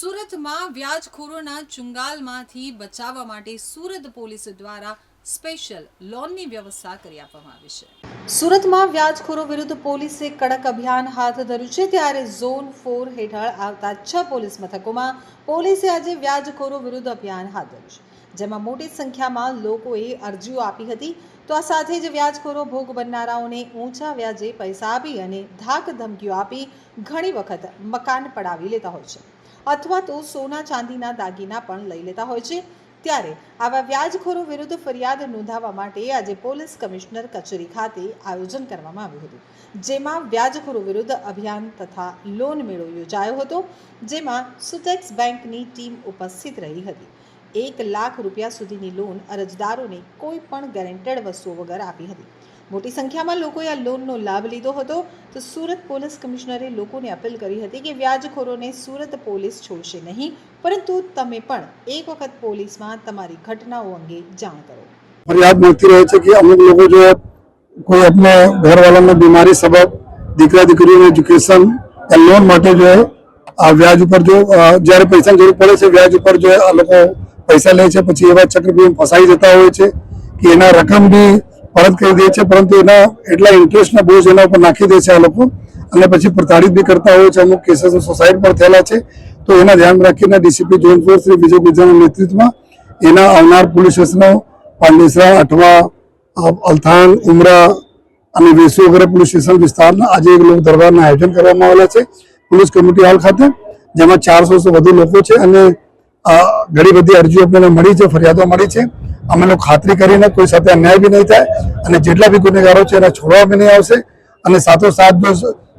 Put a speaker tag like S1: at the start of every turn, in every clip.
S1: સુરતમાં વ્યાજખોરોના ચુંગાલમાંથી બચાવવા માટે સુરત પોલીસ દ્વારા સ્પેશિયલ લોનની વ્યવસ્થા કરી આપવામાં આવી છે. સુરતમાં વ્યાજખોરો વિરુદ્ધ પોલીસે કડક અભિયાન હાથ ધર્યું છે ત્યારે ઝોન ફોર હેઠળ આવતા છ પોલીસ મથકોમાં પોલીસે આજે વ્યાજખોરો વિરુદ્ધ અભિયાન હાથ ધર્યું છે. જેમાં મોટી સંખ્યામાં લોકોએ અરજીઓ આપી હતી. તો આ સાથે જ વ્યાજખોરો ભોગ બનનારાઓને ઊંચા વ્યાજે પૈસા આપી અને ધાક ધમકીઓ આપી ઘણી વખત મકાન પડાવી લેતા હોય છે. અથવા તો સોના ચાંદીના દાગીના પણ લઈ લેતા હોય છે. ત્યારે આવા વ્યાજખોરો વિરુદ્ધ ફરિયાદ નોંધાવવા માટે આજે પોલીસ કમિશનર કચેરી ખાતે આયોજન કરવામાં આવ્યું હતું. જેમાં વ્યાજખોરો વિરુદ્ધ અભિયાન તથા લોન મેળો યોજાયો હતો. જેમાં સુટેક્સ બેંકની ટીમ ઉપસ્થિત રહી હતી. એક લાખ રૂપિયા સુધીની લોન અરજદારોને કોઈ પણ ગેરેન્ટેડ વસ્તુઓ વગર આપી હતી. મોટી સંખ્યામાં લોકોએ આ લોનનો લાભ લીધો હતો. તો સુરત પોલીસ કમિશનરે લોકોને અપીલ કરી હતી કે વ્યાજખોરોને સુરત પોલીસ છોડશે નહીં. પરંતુ તમે પણ એક વખત પોલીસમાં તમારી ઘટનાઓ અંગે જાણ કરો.
S2: ફરિયાદ મળતી રહે છે કે અમુક લોકો જો કોઈ અપને ઘરવાળાને બીમારી સબબ દીકરા દીકરીઓનું એજ્યુકેશન લોન માટે જો આ વ્યાજ ઉપર જો જ્યારે પૈસાની જરૂર પડે છે વ્યાજ ઉપર જો આ લોકો પૈસા લે છે, પછી એવા ચક્રવ્યૂહ ફસાઈ જતા હોય છે કે એના રકમ બી પરત કરી દે છે, પરંતુ એના એટલા ઇન્ટરેસ્ટના બોજ એના ઉપર નાખી દે છે આ લોકો. અને પછી પ્રતાડિત બી કરતા હોય છે, અમુક કેસીસ સોસાયટી પર થયેલા છે. તો એના ધ્યાન રાખીને DCP zone force Shri Vijay ગુજરાના નેતૃત્વમાં એના આવનાર પોલીસ સ્ટેશનો પાંડેસરા, અઠવા અલથાણ, ઉમરા અને વેસુ વગેરે પોલીસ સ્ટેશન વિસ્તારના આજે એક લોક દરબારના આયોજન કરવામાં આવેલા છે. પોલીસ કમિટી હોલ ખાતે, જેમાં ચારસો વધુ લોકો છે અને ઘણી બધી અરજીઓ આપણને મળી છે, ફરિયાદો મળી છે. અમે લોકો ખાતરી કરીને કોઈ સાથે અન્યાય બી નહીં થાય અને જેટલા બી ગુનેગારો છે એને છોડવા બી નહીં આવશે. અને સાથોસાથ જો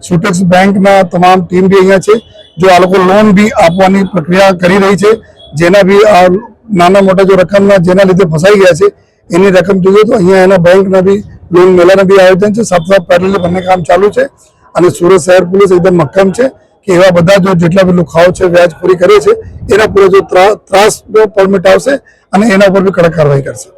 S2: સુટેક્સ બેંકના તમામ ટીમ બી અહીંયા છે, જો આ લોકો લોન બી આપવાની પ્રક્રિયા કરી રહી છે, જેના બી આ નાના મોટા જો રકમના જેના લીધે ફસાઈ ગયા છે, એની રકમ જોઈએ તો અહીંયા એના બેંકના બી લોન મેળાના બી આયોજન છે. સાથે સાથે પેરેલલી બંને કામ ચાલુ છે અને સુરત શહેર પોલીસ એકદમ મક્કમ છે. કે એવા બધા જો જેટલા બી લુખાઓ છે વ્યાજખોરી કરે છે, એના પૂરે જો ત્રા- ત્રાસ પરમિટ આવશે અને એના ઉપર બી કડક કાર્યવાહી કરશે.